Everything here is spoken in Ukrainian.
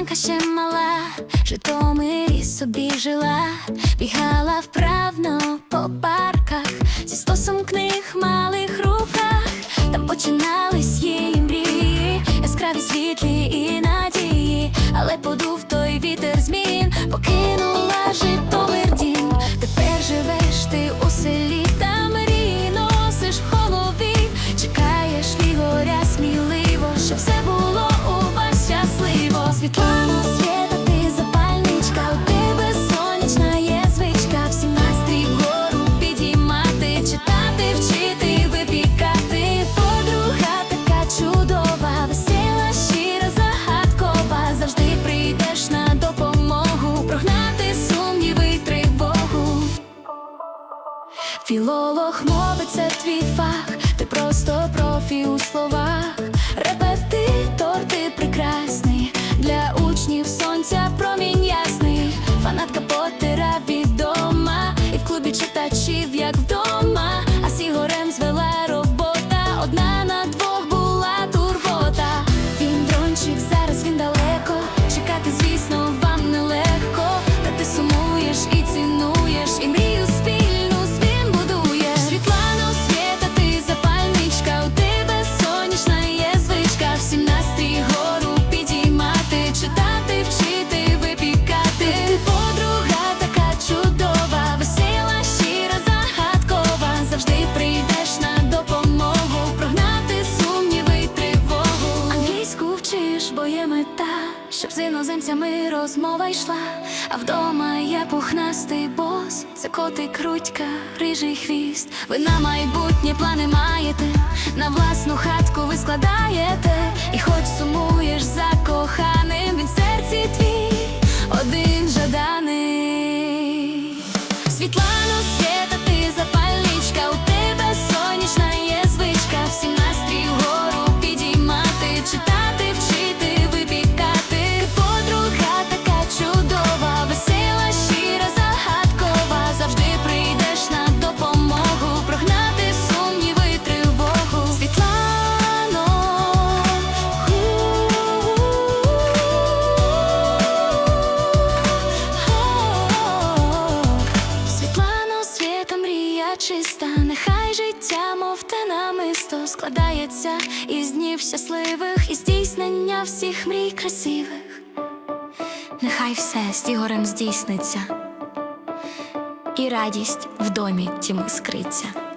Дівчанка ще мала, Житомирі собі жила, бігала вправно по парках, зі стосом книг малих руках, там починались її мрії, яскраві світлі і надії, але подув той вітер змін, покинула Житомир дім, тепер живеш ти у Філолог мови це твій фах, ти просто профі у словах. Репетитор, щоб з іноземцями розмова йшла. А вдома я пухнастий бос, це котик, крутька, рижий хвіст. Ви на майбутнє плани маєте, на власну хатку ви складаєте, і хоч сумуєш за коханим, чиста, нехай життя, мов те намисто складається із днів щасливих, і здійснення всіх мрій красивих. Нехай все з Ігорем здійсниться, і радість в домі тім іскриться.